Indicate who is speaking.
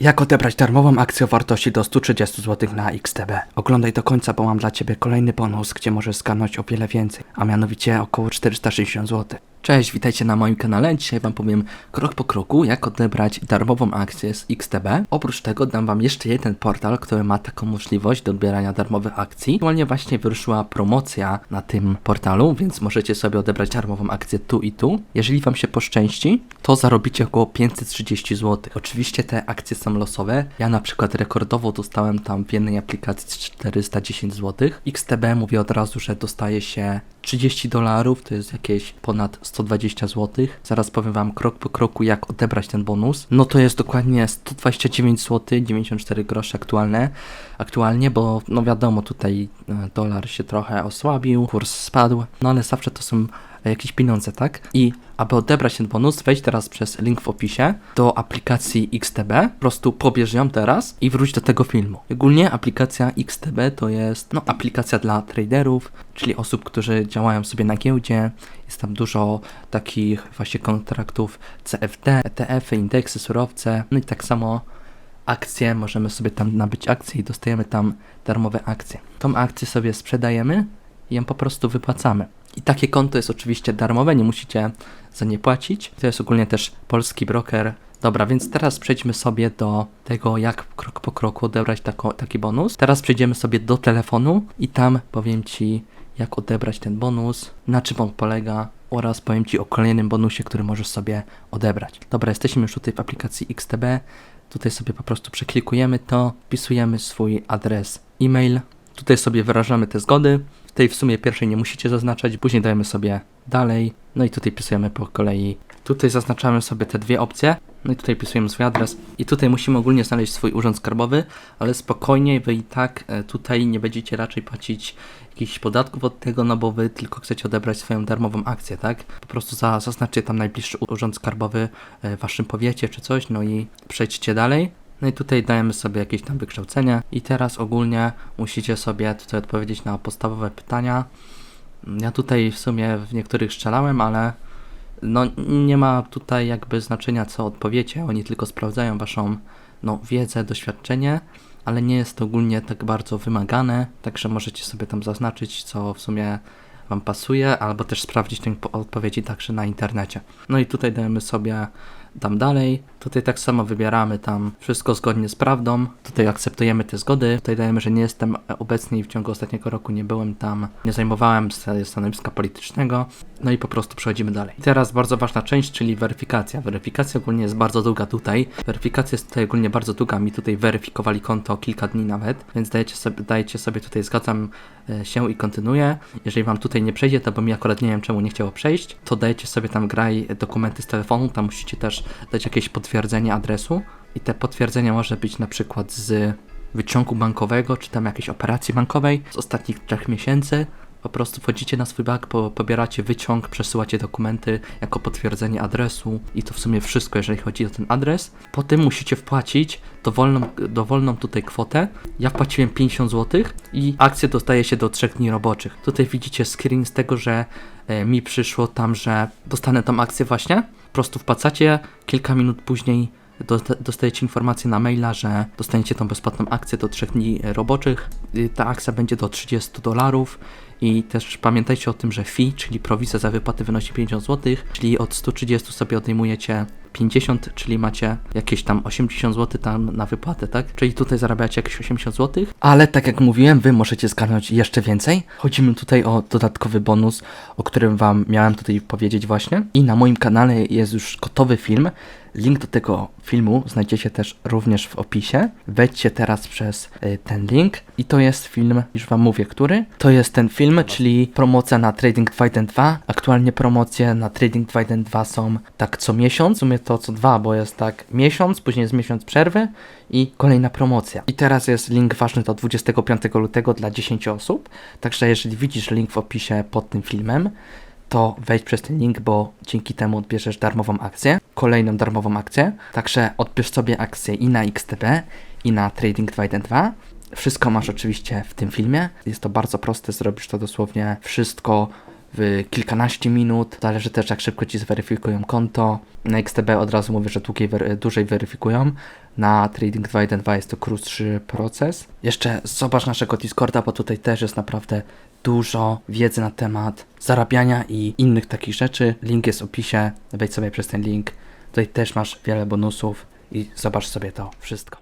Speaker 1: Jak odebrać darmową akcję o wartości do 130 zł na XTB? Oglądaj do końca, bo mam dla Ciebie kolejny bonus, gdzie możesz skanąć o wiele więcej, a mianowicie około 460 zł. Cześć, witajcie na moim kanale. Dzisiaj Wam powiem krok po kroku, jak odebrać darmową akcję z XTB. Oprócz tego dam Wam jeszcze jeden portal, który ma taką możliwość do odbierania darmowych akcji. Aktualnie właśnie wyruszyła promocja na tym portalu, więc możecie sobie odebrać darmową akcję tu i tu. Jeżeli Wam się poszczęści, to zarobicie około 530 zł. Oczywiście te akcje są losowe. Ja na przykład rekordowo dostałem tam w jednej aplikacji 410 zł. XTB mówi od razu, że dostaje się 30 dolarów, to jest jakieś ponad 120 zł. Zaraz powiem Wam krok po kroku, jak odebrać ten bonus. No to jest dokładnie 129 zł, 94 grosze aktualne, aktualnie, bo no wiadomo, tutaj e, dolar się trochę osłabił, kurs spadł, no ale zawsze to są jakieś pieniądze, tak? I aby odebrać ten bonus, wejdź teraz przez link w opisie do aplikacji XTB, po prostu pobierz ją teraz i wróć do tego filmu. Ogólnie aplikacja XTB to jest no, aplikacja dla traderów, czyli osób, którzy działają sobie na giełdzie. Jest tam dużo takich właśnie kontraktów CFD, ETF-y, indeksy, surowce, no i tak samo akcje, możemy sobie tam nabyć akcje i dostajemy tam darmowe akcje. Tą akcję sobie sprzedajemy i ją po prostu wypłacamy. I takie konto jest oczywiście darmowe, nie musicie za nie płacić. To jest ogólnie też polski broker. Dobra, więc teraz przejdźmy sobie do tego, jak krok po kroku odebrać tako, taki bonus. Teraz przejdziemy sobie do telefonu i tam powiem Ci, jak odebrać ten bonus, na czym on polega oraz powiem Ci o kolejnym bonusie, który możesz sobie odebrać. Dobra, jesteśmy już tutaj w aplikacji XTB. Tutaj sobie po prostu przeklikujemy to, wpisujemy swój adres e-mail. Tutaj sobie wyrażamy te zgody. Tej w sumie pierwszej nie musicie zaznaczać, później dajemy sobie dalej. No i tutaj pisujemy po kolei. Tutaj zaznaczamy sobie te dwie opcje. No i tutaj pisujemy swój adres. I tutaj musimy ogólnie znaleźć swój urząd skarbowy, ale spokojnie, wy i tak e, tutaj nie będziecie raczej płacić jakichś podatków od tego, no bo wy tylko chcecie odebrać swoją darmową akcję, tak? Po prostu za, zaznaczcie tam najbliższy urząd skarbowy e, w waszym powiecie czy coś, no i przejdźcie dalej. No i tutaj dajemy sobie jakieś tam wykształcenie. I teraz ogólnie musicie sobie tutaj odpowiedzieć na podstawowe pytania. Ja tutaj w sumie w niektórych strzelałem, ale no nie ma tutaj jakby znaczenia co odpowiecie, oni tylko sprawdzają waszą no, wiedzę, doświadczenie, ale nie jest to ogólnie tak bardzo wymagane, także możecie sobie tam zaznaczyć co w sumie wam pasuje, albo też sprawdzić te po- odpowiedzi także na internecie. No i tutaj dajemy sobie tam dalej. Tutaj tak samo wybieramy tam wszystko zgodnie z prawdą. Tutaj akceptujemy te zgody. Tutaj dajemy, że nie jestem obecny i w ciągu ostatniego roku nie byłem tam, nie zajmowałem sta- stanowiska politycznego. No i po prostu przechodzimy dalej. I teraz bardzo ważna część, czyli weryfikacja. Weryfikacja ogólnie jest bardzo długa tutaj. Weryfikacja jest tutaj ogólnie bardzo długa. Mi tutaj weryfikowali konto kilka dni nawet, więc dajecie sobie, dajecie sobie tutaj zgadzam się i kontynuuję. Jeżeli wam tutaj nie przejdzie, to bo mi akurat nie wiem czemu nie chciało przejść, to dajecie sobie tam graj dokumenty z telefonu, tam musicie też dać jakieś potwierdzenie adresu i te potwierdzenia może być na przykład z wyciągu bankowego, czy tam jakiejś operacji bankowej z ostatnich trzech miesięcy. Po prostu wchodzicie na swój bank, po, pobieracie wyciąg, przesyłacie dokumenty jako potwierdzenie adresu i to w sumie wszystko, jeżeli chodzi o ten adres. Potem musicie wpłacić dowolną, dowolną tutaj kwotę. Ja wpłaciłem 50 zł i akcję dostaje się do 3 dni roboczych. Tutaj widzicie screen z tego, że e, mi przyszło tam, że dostanę tą akcję właśnie. Po prostu wpłacacie, kilka minut później dostajecie informację na maila, że dostaniecie tą bezpłatną akcję do 3 dni e, roboczych. Y, Ta akcja będzie do 30 dolarów i też pamiętajcie o tym, że fee, czyli prowizja za wypłatę wynosi 50 zł, czyli od 130 sobie odejmujecie 50, czyli macie jakieś tam 80 zł tam na wypłatę, tak? Czyli tutaj zarabiacie jakieś 80 zł. Ale tak jak mówiłem, wy możecie zgarnąć jeszcze więcej. Chodzi mi tutaj o dodatkowy bonus, o którym wam miałem tutaj powiedzieć właśnie. I na moim kanale jest już gotowy film. Link do tego filmu znajdziecie też również w opisie. Wejdźcie teraz przez y, ten link i to jest film, już wam mówię, który. To jest ten film, czyli promocja na Trading 2.1.2. Aktualnie promocje na Trading 2.1.2 są tak co miesiąc, w sumie to co dwa, bo jest tak miesiąc, później jest miesiąc przerwy i kolejna promocja. I teraz jest link ważny do 25 lutego dla 10 osób. Także jeżeli widzisz link w opisie pod tym filmem, to wejdź przez ten link, bo dzięki temu odbierzesz darmową akcję, kolejną darmową akcję. Także odbierz sobie akcję i na XTB, i na Trading 2.1.2. Wszystko masz oczywiście w tym filmie. Jest to bardzo proste, zrobisz to dosłownie wszystko w kilkanaście minut. Zależy też jak szybko ci zweryfikują konto. Na XTB od razu mówię, że długiej, dłużej weryfikują. Na Trading 212 jest to krótszy proces. Jeszcze zobacz naszego Discorda, bo tutaj też jest naprawdę dużo wiedzy na temat zarabiania i innych takich rzeczy. Link jest w opisie, wejdź sobie przez ten link. Tutaj też masz wiele bonusów i zobacz sobie to wszystko.